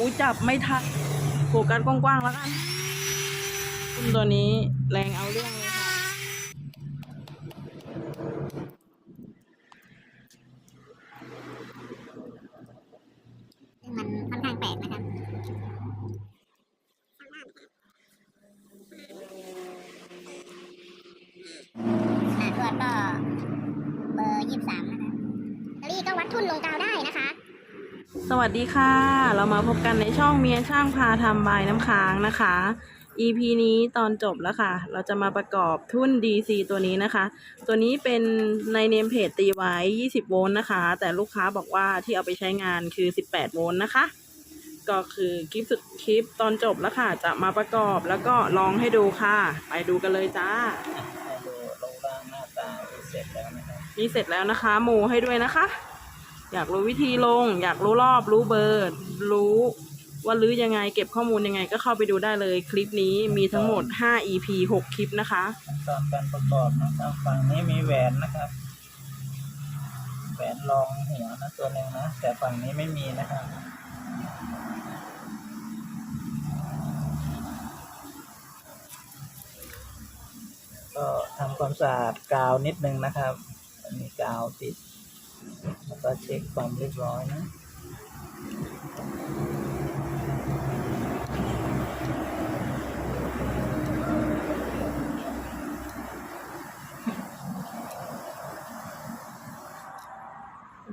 อู้จับไม่ทันโฟกัสกว้างๆแล้วกัน คุณตัวนี้แรงเอาเรื่องเลยค่ะ มันค่อนข้างแปลกนะครับอ่าทวดก็เบอร์ยี่สิบสามนะครับแตรี่ก็วัดทุนลงกาว สวัสดีค่ะ เรามาพบกันในช่องเมียช่างพาทำบายน้ำค้างนะคะ EP นี้ตอนจบแล้วค่ะ เราจะมาประกอบทุ่น DC ตัวนี้นะคะ ตัวนี้เป็นในเนมเพจตีไว้ 20 โวลต์นะคะ แต่ลูกค้าบอกว่าที่เอาไปใช้งานคือ 18 โวลต์นะคะ ก็คือคลิปสุดคลิปตอนจบแล้วค่ะ จะมาประกอบแล้วก็ลองให้ดูค่ะ ไปดูกันเลยจ้าให้ดูรูปร่างหน้าตาที่เสร็จแล้วนะครับนี่เสร็จแล้วนะคะโมให้ด้วยนะคะ อยากรู้วิธีลง อยากรู้รอบรู้เบอร์รู้ว่ารื้อยังไงเก็บข้อมูลยังไงก็เข้าไปดูได้เลยคลิปนี้มีทั้งหมด 5 EP 6 คลิปนะคะขั้นตอนการประกอบนะครับฝั่งนี้มีแหวนนะครับ แหวนรองหัวนะตัวหนึ่งนะ แต่ฝั่งนี้ไม่มีนะครับก็ทำความสะอาดกาวนิดนึงนะครับ มีกาวติดแล้ว ก็เช็คความเรียบร้อยนะ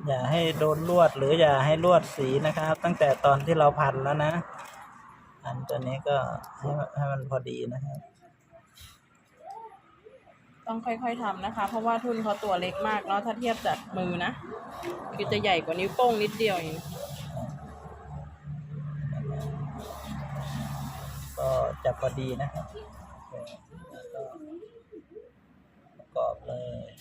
อย่าให้โดนลวดหรืออย่าให้ลวดสีนะครับ ตั้งแต่ตอนที่เราพันแล้วนะ อันตัวนี้ก็ให้ให้มันพอดีนะครับ ต้องค่อยๆทำนะคะ เพราะว่าทุนเขาตัวเล็กมากเนาะถ้าเทียบจากมือนะคือจะใหญ่กว่านิ้วโป้งนิดเดียวเองก็จะพอดีนะครับแล้วก็ประกอบเลย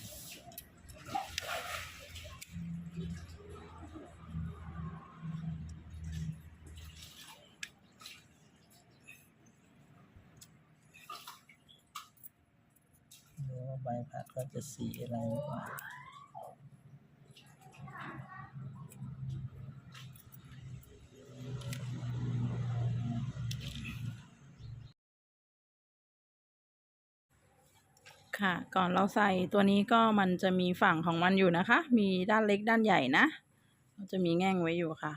บพัดก็จะสีอะไรหรือเปล่าค่ะ ก่อนเราใส่ตัวนี้ก็มันจะมีฝั่งของมันอยู่นะคะ มีด้านเล็กด้านใหญ่นะเราจะมีแง่งไว้อยู่ค่ะ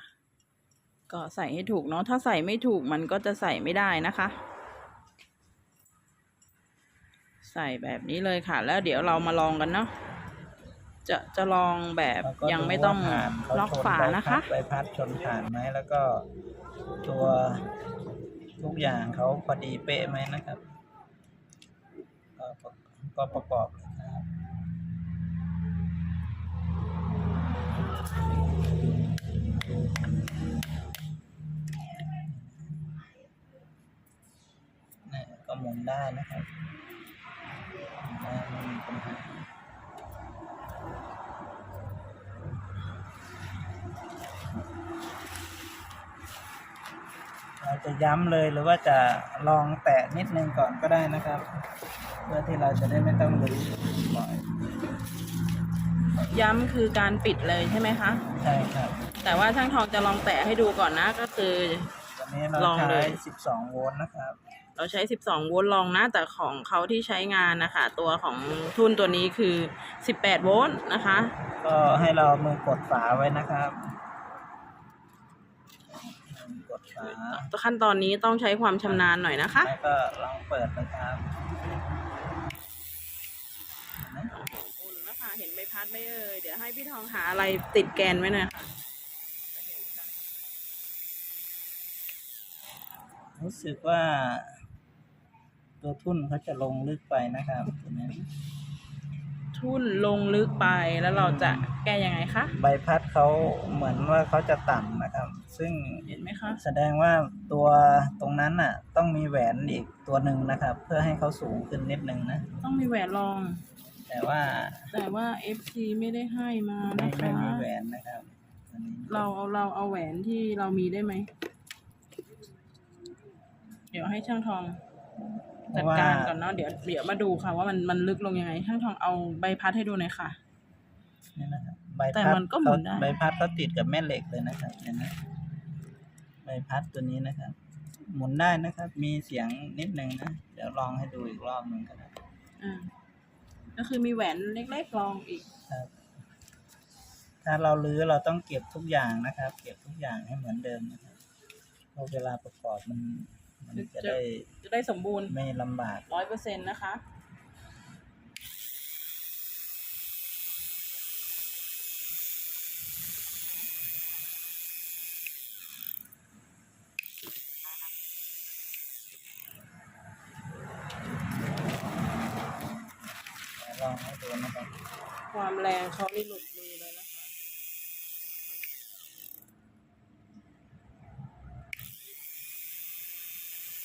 ก็ใส่ให้ถูกเนาะถ้าใส่ไม่ถูกมันก็จะใส่ไม่ได้นะคะ ใส่แบบนี้เลยค่ะ แล้วเดี๋ยวเรามาลองกันเนาะจะจะลองแบบแล้วก็ยังไม่ดูต้องว่าผ่านเขาล็อกชนฝาใบนะคะพัดใบพัดชนผ่านไหมแล้วก็ตัวทุกอย่างเขาพอดีเป๊ะไหมนะครับ ก็ประก็ประกอบนะครับนี่ก็หมุนได้นะครับ เราจะย้ำเลยหรือว่าจะลองแตะนิดนึงก่อนก็ได้นะครับ เพื่อที่เราจะได้ไม่ต้องรื้อบ่อยย้ำคือการปิดเลยใช่ไหมคะ ใช่ครับ แต่ว่าช่างทองจะลองแตะให้ดูก่อนนะก็คือ ตอนนี้เราลองเลใช้ย 12 โวลต์นะครับ เราใช้ 12 โวลต์ลองนะ แต่ของเขาที่ใช้งานนะคะ ตัวของทุนตัวนี้คือ 18 โวลต์นะคะ ก็ให้เรามือกดฝาไว้นะครับมือกดฝาขั้นตอนนี้ต้องใช้ความชำนาญหน่อยนะคะ แล้วก็ลองเปิดนะครับเห็นไหมอุ่นแล้วค่ะเห็นใบพัดไหม่เอ่ยเดี๋ยวให้พี่ทองหาอะไรติดแกนไว้หน่อยค่ะรู้สึกว่า ตัวทุ่นเขาจะลงลึกไปนะครับตัวนี้ทุ่นลงลึกไปแล้วเราจะแก้ยังไงคะ ใบพัดเขาเหมือนว่าเขาจะต่ำนะครับ ซึ่งเห็นไหมคะ แสดงว่าตัวตรงนั้นน่ะ ต้องมีแหวนอีกตัวหนึ่งนะครับ เพื่อให้เขาสูงขึ้นนิดนึงนะ ต้องมีแหวนรอง แต่ว่า แต่ว่า FC ไม่ได้ให้มาไม่นะไม่คะมีแหวนนะครับอันนี้เราเอาเราเอาแหวนที่เรามีได้ไหม เดี๋ยวให้ช่างทอง จัดการก่อนเนาะเดี๋ยวเดี๋ยวมาดูค่ะ ว่ามันมันลึกลงยังไงช่างทองเอาใบพัดให้ดูหน่อยค่ะนี่นะครับใบแต่พัดมันก็หมุนได้เขาใบพัดเขาติดกับแม่เหล็กเลยนะครับเห็นไหมใบพัดตัวนี้นะครับ หมุนได้นะครับ มีเสียงนิดนึงนะเดี๋ยวลองให้ดูอีกรอบหนึ่งก็ได้อ่าก็คือมีแหวนเล็กๆรองอีกครับถ้าเราลื้อเราต้องเก็บทุกอย่างนะครับ เก็บทุกอย่างให้เหมือนเดิมนะครับเพราะเวลาประกอบมัน มันจะได้จะได้สมบูรณ์ไม่ลำบากร้อยเปอร์เซ็นต์นะคะ ลองให้ดูนะครับ ความแรงเขานี่หลุดมือเลยนะคะ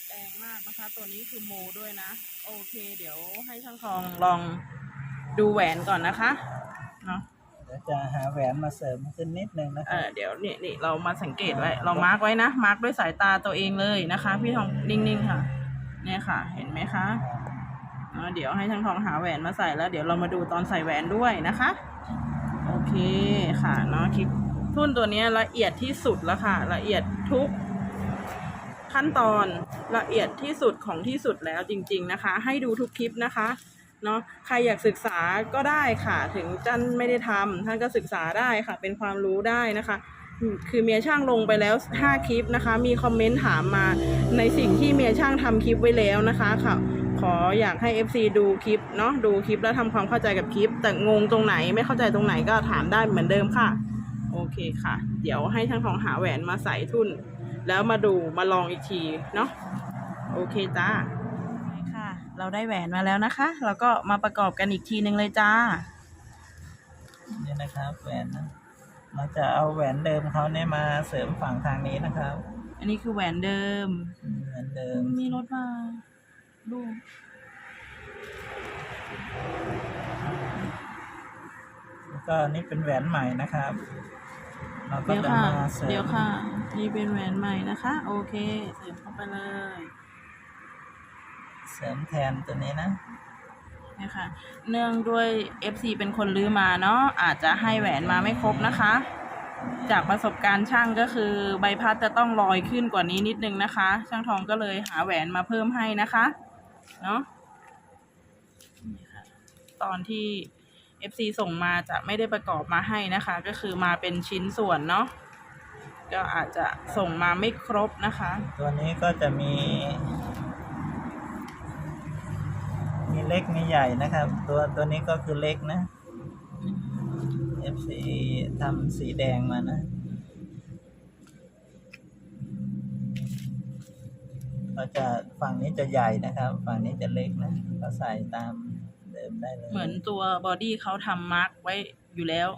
แรงมาก นะคะ ตัวนี้คือโมด้วยนะ โอเค เดี๋ยวให้ช่างทองลองดูแหวนก่อนนะคะเนาะเดี๋ยวจะหาแหวนมาเสริมขึ้นนิดนึงนะคเอรับอเดี๋ยวนี่นี่เรามาสังเกตไว้ เรามาร์กไว้นะ มาร์กด้วยสายตาตัวเองเลยนะคะ พี่ทองนิ่งๆค่ะ เนี่ยค่ะ เห็นไหมคะเนาะเดี๋ยวให้ช่างทองหาแหวนมาใส่แล้ว เดี๋ยวเรามาดูตอนใส่แหวนด้วยนะคะ โอเคค่ะเนาะคลิปทุ่นตัวนี้ละเอียดที่สุดแล้วค่ะ ละเอียดทุก ขั้นตอนละเอียดที่สุดของที่สุดแล้วจริง ๆนะคะ ให้ดูทุกคลิปนะคะเนาะใครอยากศึกษาก็ได้ค่ะ ถึงจันไม่ได้ทำท่านก็ศึกษาได้ค่ะ เป็นความรู้ได้นะคะ คือเมียช่างลงไปแล้ว 5 คลิปนะคะ มีคอมเมนต์ถามมาในสิ่งที่เมียช่างทำคลิปไว้แล้วนะคะค่ะขออยากให้ FC ดูคลิปเนาะดูคลิปแล้วทำความเข้าใจกับคลิป แต่งงตรงไหนไม่เข้าใจตรงไหนก็ถามได้เหมือนเดิมค่ะ โอเคค่ะ เดี๋ยวให้ช่างทองหาแหวนมาใส่ทุ่น แล้วมาดูมาลองอีกทีเนาะโอเคจ้าค่ะ เราได้แหวนมาแล้วนะคะ แล้วก็มาประกอบกันอีกทีนึงเลยจ้านี่นะครับแหวนนะเราจะเอาแหวนเดิมเขาเนี่ยมาเสริมฝั่งทางนี้นะครับ อันนี้คือแหวนเดิมแหวนเดิมมีรถมาดูแล้วก็นี่เป็นแหวนใหม่นะครับ เราก็เดี๋ยวจะค่ะ มาเสริเดี๋ยมวค่ะ นี่เป็นแหวนใหม่นะคะ โอเค เสริมเข้าไปเลยเสริมแทนตัวนี้นะนะคะ เนื่องด้วย FC เป็นคนลื้อมาเนาะ อาจจะให้แหวนมาไม่ครบนะคะ จากประสบการณ์ช่างก็คือใบพัดจะต้องลอยขึ้นกว่านี้นิดนึงนะคะ ช่างทองก็เลยหาแหวนมาเพิ่มให้นะคะ เนาะนี่ค่ะ ตอนที่ FC ส่งมาจะไม่ได้ประกอบมาให้นะคะ ก็คือมาเป็นชิ้นส่วนเนาะก็อาจจะส่งมาไม่ครบนะคะ ตัวนี้ก็จะมี มีเล็กมีใหญ่นะครับ ตัวตัวนี้ก็คือเล็กนะ FC ทำสีแดงมานะ ก็จะฝั่งนี้จะใหญ่นะครับ ฝั่งนี้จะเล็กนะ ก็ใส่ตาม มได้เลยเหมือนตัวบอดี้เขาทำมาร์กไว้อยู่แล้ว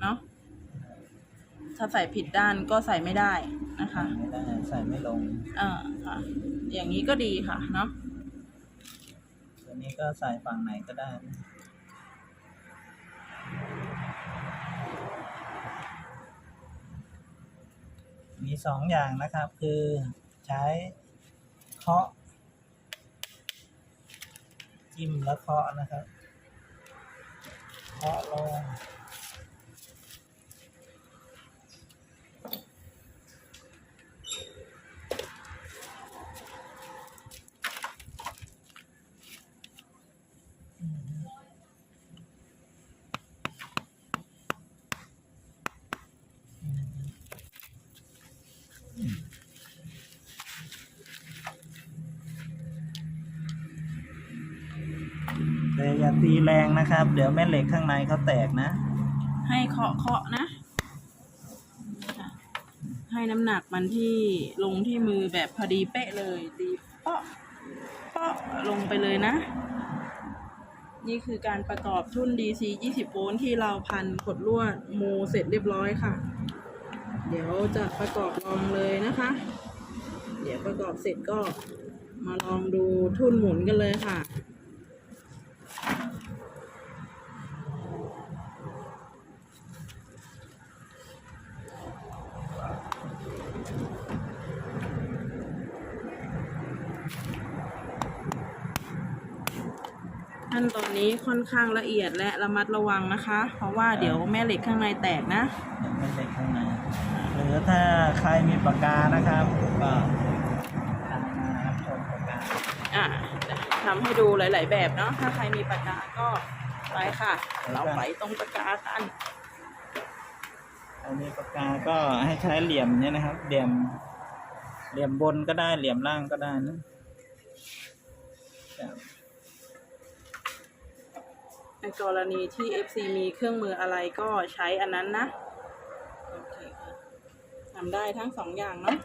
เนาะถ้าใส่ผิดด้านก็ใส่ไม่ได้นะคะ ไม่ได้ใส่ไม่ลงอ่าค่ะ อย่างนี้ก็ดีค่ะเนาะตัวนี้ก็ใส่ฝั่งไหนก็ได้นะมีสองอย่างนะครับ คือใช้เคาะ จิ้มแล้วเคาะนะครับเคาะลง อย่าตีแรงนะครับ เดี๋ยวแม่เหล็กข้างในเขาแตกนะ ให้เคาะเคาะนะ ให้น้ำหนักมันที่ลงที่มือแบบพอดีเป๊ะเลย ตีเปาะเปาะลงไปเลยนะ นี่คือการประกอบทุ่น DC 20 โวลต์ที่เราพันขดลวดโมเสร็จเรียบร้อยค่ะ เดี๋ยวจะประกอบลองเลยนะคะ เดี๋ยวประกอบเสร็จก็มาลองดูทุ่นหมุนกันเลยค่ะ ขั้นตอนนี้ ค่อนข้างละเอียดและระมัดระวังนะคะ เพราะว่าเดี๋ยวแม่เหล็กข้างในแตกนะเดี๋ยวแม่เหล็กข้างในหรือถ้าใครมีปากกานะครับก็ตามมารับชมปากกาอะทำให้ดูหลาย ๆ แบบเนาะถ้าใครมีปากกาก็ไปค่ะ เราไปตรงปากกากันใครมีปากกาก็ให้ใช้เหลี่ยมเนี่ยนะครับ เหลี่ยม เหลี่ยมบนก็ได้เหลี่ยมล่างก็ได้นะครับ ในกรณีที่ FC มีเครื่องมืออะไรก็ใช้อันนั้นนะโอเคค่ะทำได้ทั้งสองอย่างเนาะ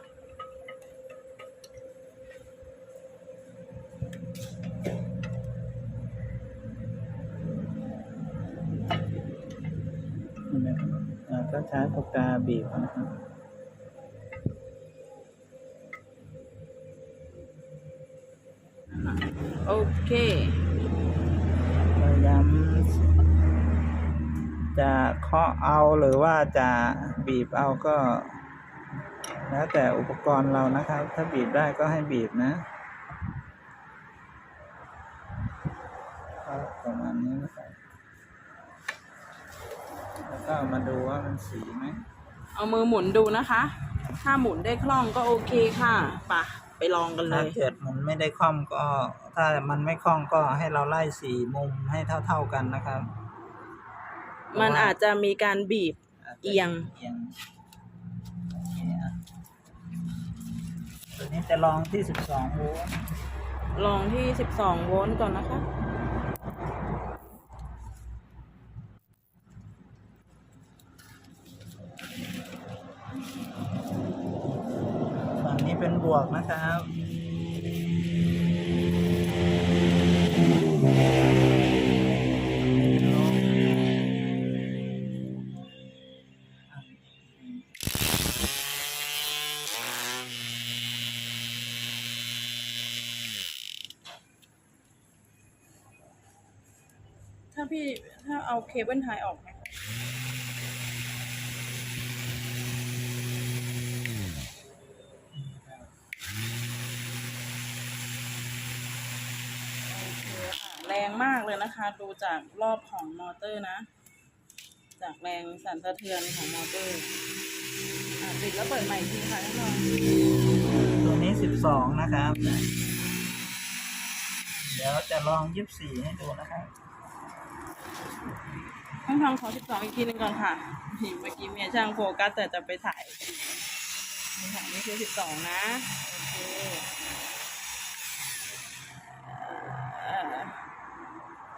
นี่นะครับอ่าก็ใช้ปากกาบีบนะครับโอเค พยายาม จะเคาะเอาหรือว่าจะบีบเอาก็ แล้วแต่อุปกรณ์เรานะครับ ถ้าบีบได้ก็ให้บีบนะก็ประมาณนี้นะครับแล้วก็มาดูว่ามันสีไหมเอามือหมุนดูนะคะ ถ้าหมุนได้คล่องก็โอเคค่ะไปะไปลองกันเลถ้าย เกิดมันไม่ได้คล่อมก็ ถ้ามันไม่คล่องก็ให้เราไล่สีมุมให้เท่า ๆกันนะครับ มันอาจจะมีการบีบาจจะเอียงเอียงเนี่ยตัวนี้จะลองที่12โวลต์ลองที่12โวลต์ก่อนนะคะ ถ้าพี่ถ้าเอาเคเบิลไทยออกไหมคะแรงมากเลยนะคะ ดูจากรอบของมอเตอร์นะ จากแรงสั่นสะเทือนของมอเตอร์อะปิดแล้วเปิดใหม่ทีค่ะท่นองตัวนี้12นะครับ เดี๋ยวจะลอง24ให้ดูนะครับ ต้องทำขอ12อีกทีหนึงก่อนค่ะเมื่อกี้เมียช่างโฟกัสแต่จะไปถ่ายนี่ค่ะนี่คือ12นะโอเค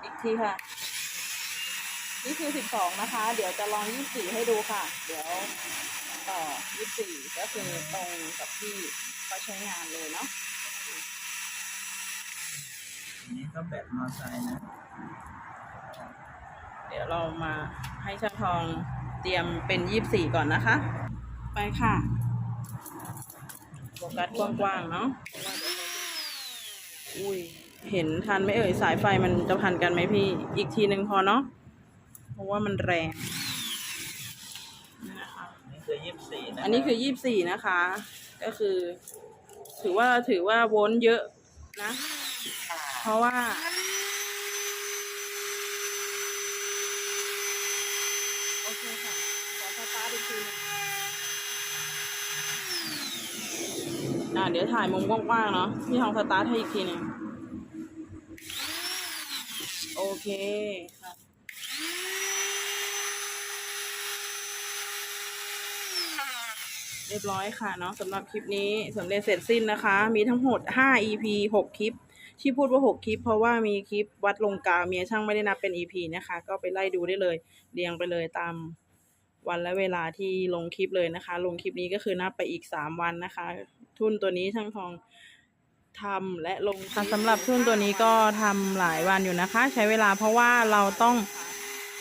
อีกทีค่ะ นี่คือ12นะคะ เดี๋ยวจะลอง24ให้ดูค่ะ เดี๋ยวต่อ24ก็คือตรงกับที่เขาใช้งานเลยเนาะอันนี้ก็แบตมอไซค์นะ เดี๋ยวเรามาให้ช่างทองเตรียมเป็น24ก่อนนะคะ ไปค่ะโฟกัสกว้างๆเนาะอุ้ยเห็นทันไหมเอ่ยสายไฟมันจะพันกันไหมพี่ อีกทีหนึ่งพอเนาะเพราะว่ามันแรงนี่นะคะอันนี้คือ24นะอันนี้คือ24นะคะ ก็คือ ถือว่าถือว่าโวลต์เยอะนะ เพราะว่า โอเคค่ะ ข อสตาร์ทอีกทีหนึงอ่าเดี๋ยวถ่ายมุมกว้างๆเนาะพี่ทองสตาร์ทให้อีกทีหนึ่งโอเคค่ะเรียบร้อยค่ะเนาะสำหรับคลิปนี้สำเร็จเสร็จสิ้นนะคะ มีทั้งหมด 5 EP 6 คลิป ที่พูดว่า 6 คลิป เพราะว่ามีคลิปวัดลงกาเมียช่างไม่ได้นับเป็น EP นะคะ ก็ไปไล่ดูได้เลย เรียงไปเลยตาม วันและเวลาที่ลงคลิปเลยนะคะ ลงคลิปนี้ก็คือนับไปอีก 3 วันนะคะ ทุนตัวนี้ช่างทองทำและลงค่ะสำหรับทุนตัวนี้ก็ทำหลายวันอยู่นะคะ ใช้เวลาเพราะว่าเราต้อง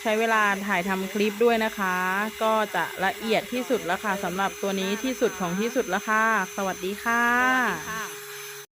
ใช้เวลาถ่ายทำคลิปด้วยนะคะ ก็จะละเอียดที่สุดแล้วค่ะสำหรับตัวนี้ที่สุดของที่สุดแล้วค่ะ สวัสดีค่ะ